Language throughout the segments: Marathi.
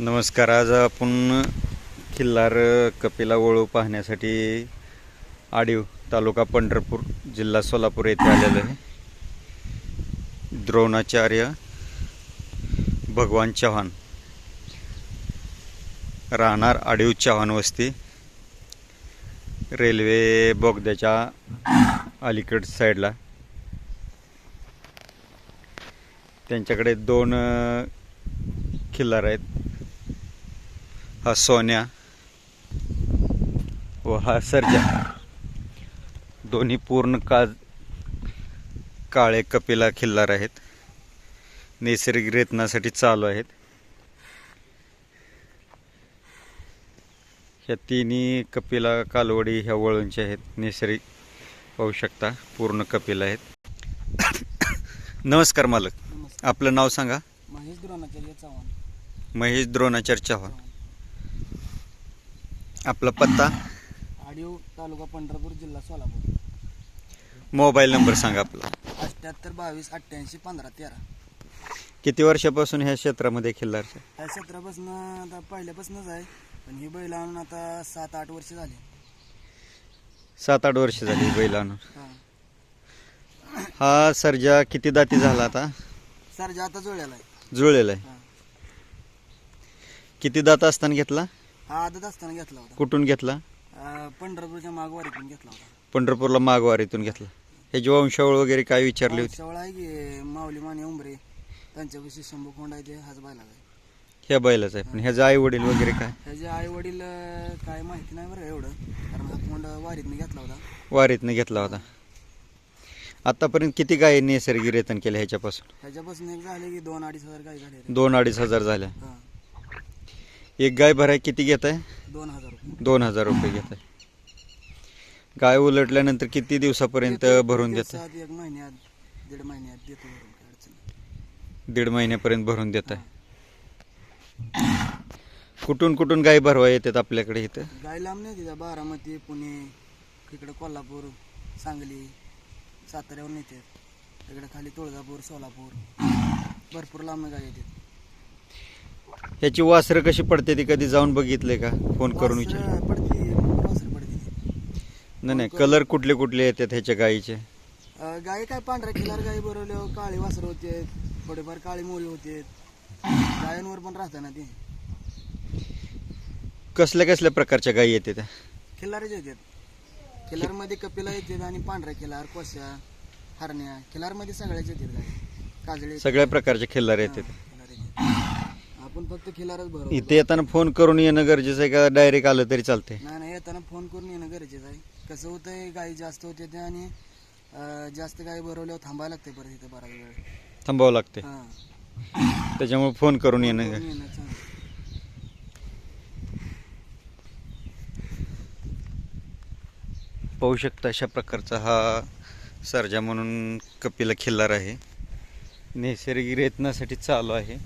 नमस्कार आज आपण खिल्लार कपिला वळू पाहण्यासाठी आडीव तालुका पंढरपूर जिल्हा सोलापूर येथे आलेलो आहे. द्रोणाचार्य भगवान चव्हाण राहणार आडीव चव्हाण वस्ती. रेल्वे बोगद्याच्या अलीकड साईडला. त्यांच्याकडे दोन खिल्लार आहेत. हा सोन्या व हा सर्जा. दोन्ही पूर्ण का काळे कपिला खिल्लार आहेत. नैसर्गिक रेतनासाठी चालू आहेत. ह्या तिन्ही कपिला कालवडी ह्या वळूंच्या आहेत. नैसर्गिक पाहू शकता पूर्ण कपिला आहेत. नमस्कार मालक. आपलं नाव सांगा. महेश द्रोणाचार्य चव्हाण. महेश द्रोणाचार्य चव्हाण. आपला पत्ता. आडिओ तालुका पंढरपूर जिल्हा सोलापूर. मोबाईल नंबर सांगा आपला. अठ्ठ्याहत्तर बावीस अठ्ठ्याऐंशी पंधरा तेरा. किती वर्षापासून ह्या क्षेत्रामध्ये खिल्लारच्या ह्या सतरापासून आता पहिल्यापासूनच आहे. पण ही बैल आणून आता सात आठ वर्ष झाली. सात आठ वर्ष झाली बैल आणून. हा. हा सर्जा किती दाती झाला आता? सरजा आता जुळलेला आहे. जुळलेला आहे. हा. किती दात असताना घेतला? हा आदत असताना घेतला होता. कुठून घेतला? अं, पंढरपूरच्या मागवारीतून घेतला होता. पंढरपूरला मागवारीतून घेतला. ह्याची वंशावळ वगैरे काय विचारली होती? आहे की माऊली माने उंबरे. त्यांच्यापाशी शंभू खोंड आहे ते हाच आहे. ह्या बैलाच आहे. पण ह्याचा आई वडील वगैरे काय? ह्याचे आई वडील काय माहिती नाही बरं एवढं. कारण हा खोंड वारीतनं घेतला होता. वारीतनं घेतला होता. आतापर्यंत किती गायी नैसर्गिक रेतन केल्या ह्याच्यापासून? ह्याच्यापासून एक झाले की दोन अडीच हजार काय झाले दोन अडीच हजार झाल्या. हा. एक गाय भराय किती घेत आहे दोन हजार रुपये. दोन हजार रुपये घेत आहे गाय उलटल्यानंतर किती दिवसापर्यंत भरून देत आहे एक महिन्यात दीड महिन्यात देतो भरून काय अडचण नाही. दीड महिन्यापर्यंत भरून देत आहे कुठून कुठून गाय भरवा येतात आपल्याकडे इथं? गाय लांब नाही तिथं बारामती पुणे इकडे कोल्हापूर सांगली साताऱ्यावर नेते इकडे खाली तुळजापूर सोलापूर भरपूर लांब गाय येतात. ह्याची वासरं कशी पडते ती कधी जाऊन बघितले का? फोन करून विचार. वासरं पडते वासर पडते. ती. नाही नाही कलर कुठले कुठले येतात ह्याच्या गायीचे अं, गाय काय पांढऱ्या खिलार गाई भरवल्यावर काळी वासर होते थोडेफार काळी मोळी होते गायांवर पण राहतं ना ते. कसल्या कसल्या प्रकारच्या गायी येते त्या? खिल्लारच येतात. खिल्लारमध्ये कपिला येतात आणि पांढऱ्या खिलार कोस्या हरण्या खिलारमध्ये सगळ्याच येतात गाय काजळे सगळ्या खिल्लार येतात. खिल्लार येतात. आपण फक्त खिलारच भरवतो. इथे येताना फोन करून येणं गरजेचं आहे का? डायरेक्ट आलं तरी चालतंय. नाही नाही येताना फोन करून येणं गरजेचं आहे. कसं होतंय गाई जास्त होते ते आणि अं, जास्त गाई भरवल्यावर थांबायला लागते परत इथं बराच वेळ. थांबावं लागते हा. त्याच्यामुळे फोन करून येणं करून येणं चांगलं. पाहू शकता अशा प्रकारचा हा सर्जा म्हणून कपिला खिल्लार आहे. नैसर्गिक रेतनासाठी चालू आहे.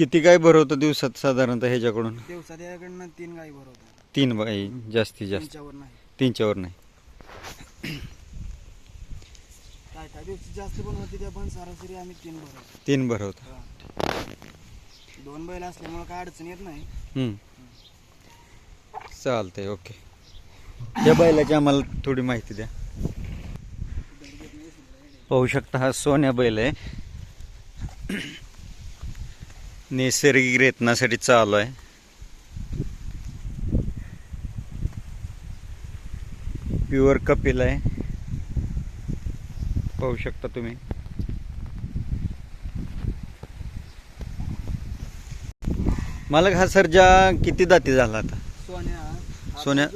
किती काय भरवतो दिवसात साधारणतः ह्याच्याकडून? दिवसात याकडनं तीन गाई भरवतो तीन बाई जास्तीत जास्त. त्यांच्यावर नाही. तीनच्यावर नाही. काय काय जास्त पण होते त्या पण सरासरी आम्ही तीन भरवतो तीन भरवतो हा. दोन बैल असल्यामुळे काय अडचण येत नाही. हम्म. चालतंय ओके. या बैलाची आम्हाला थोडी माहिती द्या. पाहू शकता हा सोन्या बैल आहे. नैसर्गिक रेतनासाठी चालू आहे. प्युअर कपिल आहे. पाहू शकता तुम्ही. मालक हा सर्जा किती दाती झाला आता? सोन्या. सोन्या-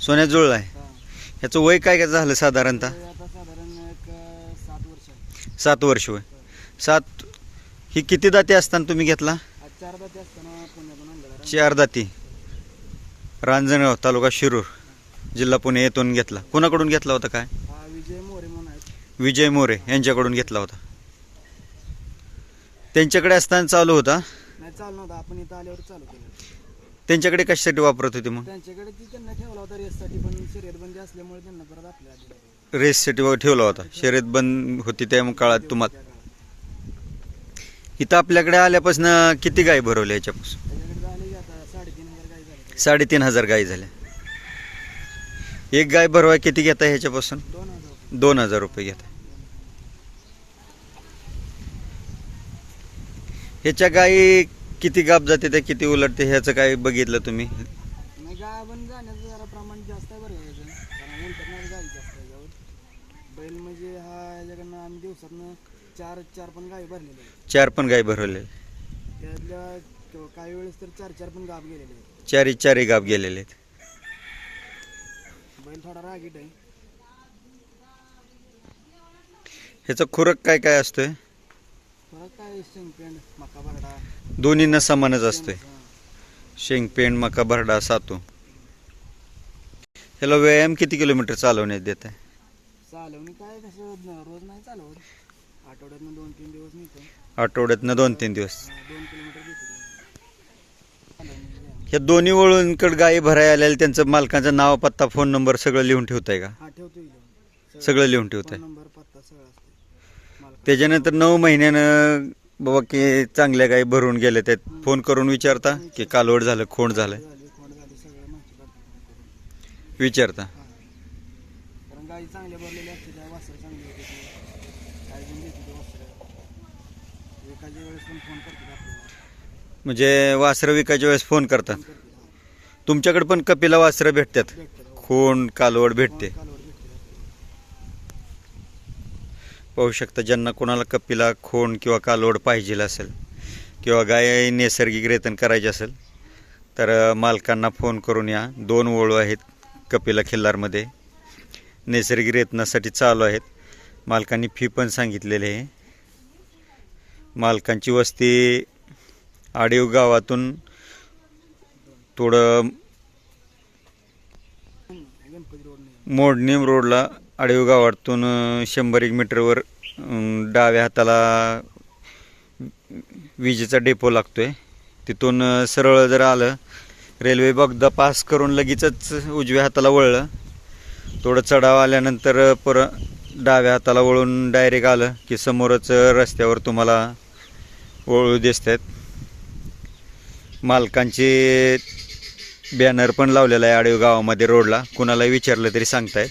सोन्या जुळला आहे. हा. ह्याचं वय काय काय झालं साधारणतः? वर्ष. सात वर्ष वय. सात ही किती दाती असताना तुम्ही घेतला? चार दाते असताना पुण्यातून आणलेला चार दाती. रांजणगाव तालुका शिरूर जिल्हा पुणे येथून घेतला. कोणाकडून घेतला होता काय? हा विजय मोरे म्हणून आहेत. विजय मोरे यांच्याकडून घेतला होता. त्यांच्याकडे असताना चालू होता? नाही चालू नव्हतं. आपण इथं आल्यावर चालू केलं. त्यांच्याकडे कशासाठी वापरत होते मग? त्यांच्याकडे ती त्यांना ठेवला होता. रेससाठी पण शर्यत बंदी असल्यामुळे त्यांना परत आपल्याला दिला रेससाठी वगैरे ठेवला होता. शर्यत बंद होती त्या काळात तुम्हाला इथं आपल्याकडे आल्यापासून किती गाय भरवल्या याच्यापासून? साडेतीन हजार गाई गाय झाल्या. एक गाय भरवाय किती घेता ह्याच्यापासून? दोन हजार रुपये. दोन हजार रुपये घेता ह्याच्या गायी किती गाप जाते त्या किती उलटते ह्याचं काय बघितलं तुम्ही? प्रमाण जास्त आहे बरं बैल म्हणजे हा याच्याकडनं आम्ही दिवसातनं चार चार पण गाई भरलेले आहेत. चार पण गाय त्यातल्या क- काही वेळेस तर चार चार पण गाप गेलेले आहेत. चारी चारी गाप गेलेले आहेत. बैल थोडा रागीट आहे. ह्याचं खुरक काय काय असतोय? फरक काय शेंगपेंड मका भरडा. दोन्हींना समानच असतोय. शेंगपेंड मका भरडा सातू. ह्याला व्यायाम किती किलोमीटर चालवण्यात देत आहे चालवणी काय कसं रोज नाही चालवत. आठवड्यातनं दोन तीन दिवस नेतो आठवड्यातनं दोन तीन दिवस. दोन किलोमीटर घेतो चालवणी व्यायाम. ह्या दोन्ही वळूंकडे गायी भरायला आलेल्या त्यांचं मालकाचं नाव पत्ता फोन नंबर सगळं लिहून ठेवताय का? हा ठेवतो इथं. सगळं लिहून ठेवताय. फोन नंबर पत्ता सगळं असते मालका त्याच्यानंतर नऊ महिन्यानं बाबा की चांगल्या गायी भरून गेले ते फोन करून विचारता की कालवड झालं खोंड झालं? झाली खोड झाली सगळं माहिती काढतो. फोन करून. विचारता. कारण गाई चांगल्या भरलेल्या असते त्या वासरं चांगली होते ती गाई पण देते ते वासरं एखाद्या वेळेस पण फोन करते आपल्याला म्हणजे वासरं विकायच्या वेळेस फोन करतात. तुमच्याकडे पण कपिला वासरं भेटतात. खून खोंड कालवड भेटते. पाहू शकता ज्यांना कोणाला कपिला खोंड किंवा कालवड पाहिजे असेल किंवा गाय नैसर्गिक रेतन करायचे असेल तर मालकांना फोन करून या. दोन वळू आहेत कपिला खिल्लारमध्ये. नैसर्गिक रेतनासाठी चालू आहेत. मालकांनी फी पण सांगितलेली आहे. मालकांची वस्ती आडीव गावातून थोडं गणपती मोडणीम रोडला आडीव गावातून शंभर एक मीटरवर डाव्या हाताला विजेचा डेपो लागतोय. तिथून सरळ जर आलं रेल्वे बगदा पास करून लगेचच उजव्या हाताला वळलं. थोडं चढाव आल्यानंतर पर डाव्या हाताला वळून डायरेक्ट आलं की समोरच रस्त्यावर तुम्हाला वळू दिसत आहेत मालकांचे बॅनर पण लावलेला आहे आडीव गावामध्ये रोडला. कुणाला विचारलं तरी सांगतायत.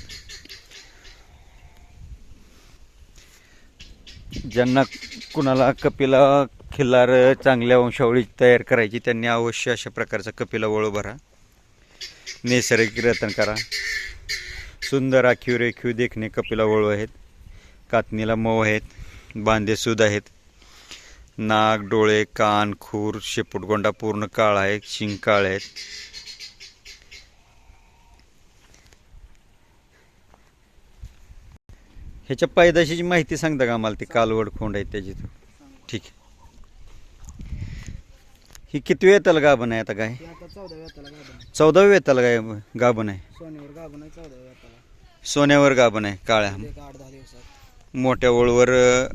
ज्यांना कुणाला कपिला खिल्लार चांगल्या वंशावळी तयार करायची त्यांनी अवश्य अशा प्रकारचा कपिला वळू भरा. नैसर्गिक रतन करा. सुंदर आखीव रेखीव देखणे कपिला वळू आहेत. कातणीला मऊ आहेत. बांधेसुद आहेत. नाक डोळे कान खूर शेपूटगोंडा पूर्ण काळा आहे शिंग काळे आहेत ह्याच्या पायदाशीची माहिती सांगता का आम्हाला? ती कालवड खोंड आहे त्याची. ठीक आहे. ही किती वेताला गाभण आहे आता काय? ते आता चौदा व्याताला गाभण आहे. चौदावी वेताला काय गाभण आहे. सोन्यावर गाभण आहे काळ्या. मोठ्या वळवर अ,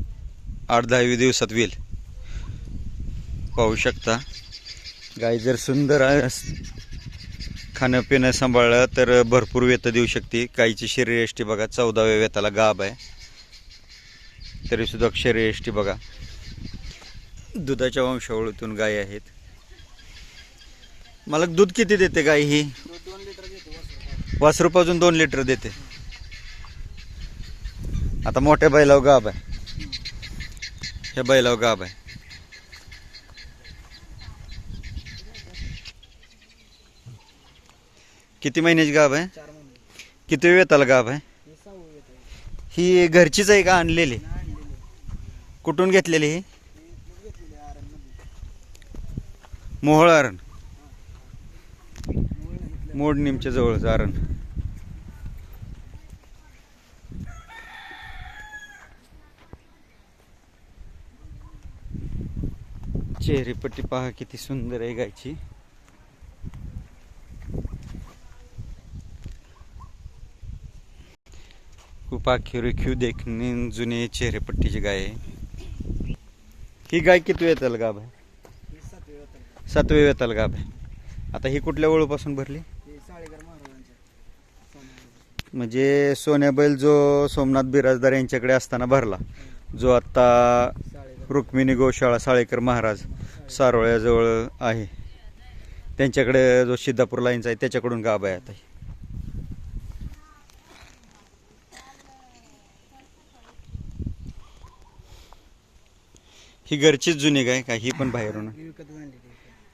आठ दहावी दिवसात होईल पाहू शकता. गाय जर सुंदर खाणं पिणं सांभाळलं तर भरपूर वेत देऊ शकते. गाईची शरीर एष्टी बघा चौदाव्या वेताला गाभ आहे. तरीसुद्धा शरीर एष्टी बघा. दुधाच्या वंशावळीतून गाय आहेत. मला दूध किती देते गाय ही? वासरूपाजून दोन लिटर वासरूपासून दोन लिटर देते. आता मोठ्या बैलाव गाब आहे. ह्या बैलाव गाब आहे. किती महिन्याची गाब आहे? चार महिने किती वेताला गाब आहे? हे सहावं येत आहे ही घरचीच आहे का आणलेली? आणलेली कुठून घेतलेली ही? हे इथूनच घेतलेली आहे आरणमध्ये मोहोळ आरण. मूळ मोड निमच्या जवळच आरण. चेहरेपट्टी पहा किती सुंदर आहे गायची. रूपा आखीव देखणे जुने चेहरेपट्टीची गाय आहे. ही गाय किती वेताल गाभ आहे? सातवे वेताल गाभ आहे. आता ही कुठल्या ओळूपासून भरली? म्हणजे सोन्याबैल जो सोमनाथ बिराजदार यांच्याकडे असताना भरला जो आत्ता रुक्मिणी गोशाळा साळेकर महाराज सारोळ्याजवळ आहे. त्यांच्याकडे जो सिद्धापूर लाईनचा आहे त्याच्याकडून गाभ आहे आता ही. घरचीच जुनी गाय का? ही पण बाहेरून? ही विकत आणलेली आहे.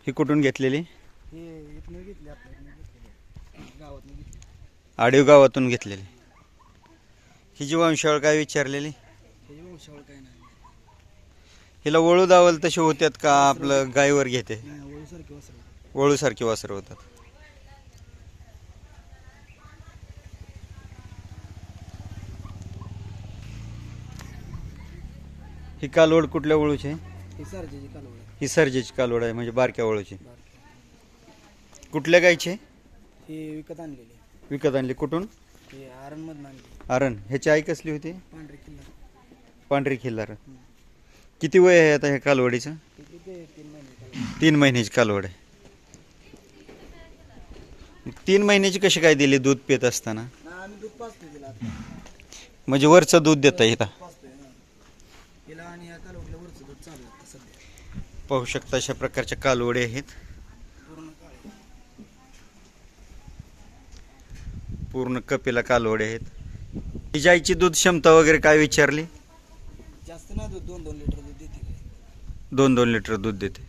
ही कुठून घेतलेली? हे इथनं घेतली आपल्या इथनं घेतलेली गावातनं घेतली आडीव गावातून घेतलेली. ही जी वंशावळ काय विचारलेली? वंशावळ काय नाही. हिला वळू दावल तसे होत्यात का? आपलं गायवर घेते. नाही वळूसारखी वासर होतात. ही कालवड कुठल्या वळूची आहे? ही सरजेची कालवड आहे. ही सर्जेची कालवड आहे म्हणजे बारक्या वळूची. कुठल्या गायची आहे? ही विकत आणलेली आहे. विकत आणली कुठून हे आरणमधनं आणली आरण ह्याची आई कसली होती पांढरी किल्ला पांढरी खिल्लार किती वय आहे आता ह्या कालवडीचं किती? तीन महिने कालवड. तीन महिन्याची कालवड आहे तीन महिन्याची कशी काय दिली दूध पित असताना नाही, आम्ही दूध पाचतोय तिला आता म्हणजे वरचं दूध देता इथं पाचतोय हा. हिला आणि या कालवडीला वरचं दूध चालू आहे आता सध्या पाहू शकता अशा प्रकारच्या कालवडे आहेत. पूर्ण कपिला कालवडे आहेत. हिच्या आईची दूध क्षमता वगैरे काय विचारली? जास्त नाही दूध दोन दोन लिटर दूध देते. दोन दोन लिटर दूध देते.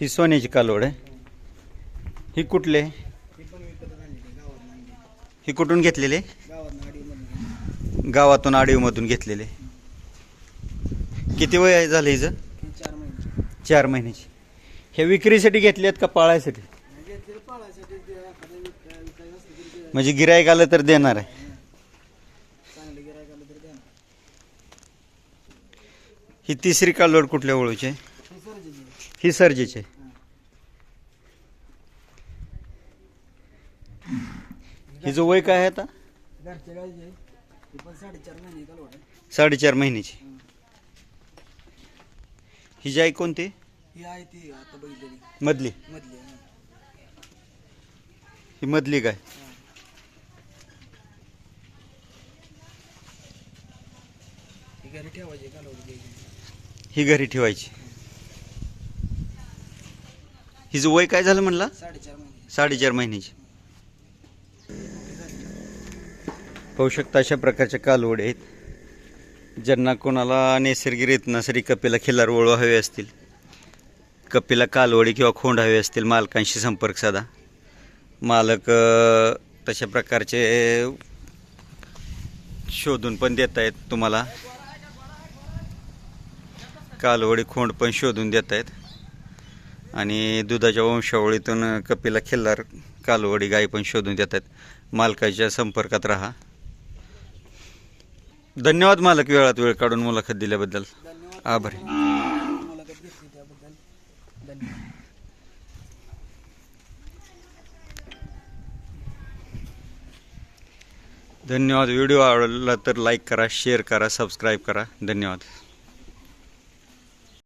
ही सोन्याची कालवड. आहे ही कुठले? ही ही कुठून घेतलेली? गावातून आडीवमधून घेतलेले. किती वय झालं हिचं? चार महिने चार महिन्याची. हे विक्रीसाठी घेतले आहेत का पाळायसाठी? म्हणजे गिरायक आलं तर देणार आहे. ही तिसरी कालवड कुठल्या वळूची आहे? ही सरजेची ही आहे. हिचं वय काय आहे आता? गायची. आहे. ही कालवड आहे कोणती? ही आहे ती आता बघितलेली. मधली. मधली हा. ही मधली काय? हा. घरी ठेवायची कालवड द्यायची ही घरी ठेवायची. हिचं वय काय झालं म्हणला? साडेचार महिने. साडेचार महिन्याची. पाहू शकता अशा प्रकारच्या कालवड आहेत. ज्यांना कोणाला नैसर्गिक रेतनासरी कपिला खिल्लार वळू हवे असतील कपिला कालवडी किंवा खोंड हवे असतील मालकांशी संपर्क साधा. मालक तशा प्रकारचे शोधून पण देत आहेत तुम्हाला. कालवडी खोंड पण शोधून देत आहेत आणि दुधाच्या वंशावळीतून कपिला खिल्लार कालवडी गाय पण शोधून देत आहेत मालकाच्या संपर्कात राहा. धन्यवाद मालक वेळात वेळ काढून मुलाखत दिल्याबद्दल. आभारी. मुलाखत घेतली त्याबद्दल धन्यवाद धन्यवाद. व्हिडिओ आवडला तर लाईक करा शेअर करा सबस्क्राईब करा. धन्यवाद.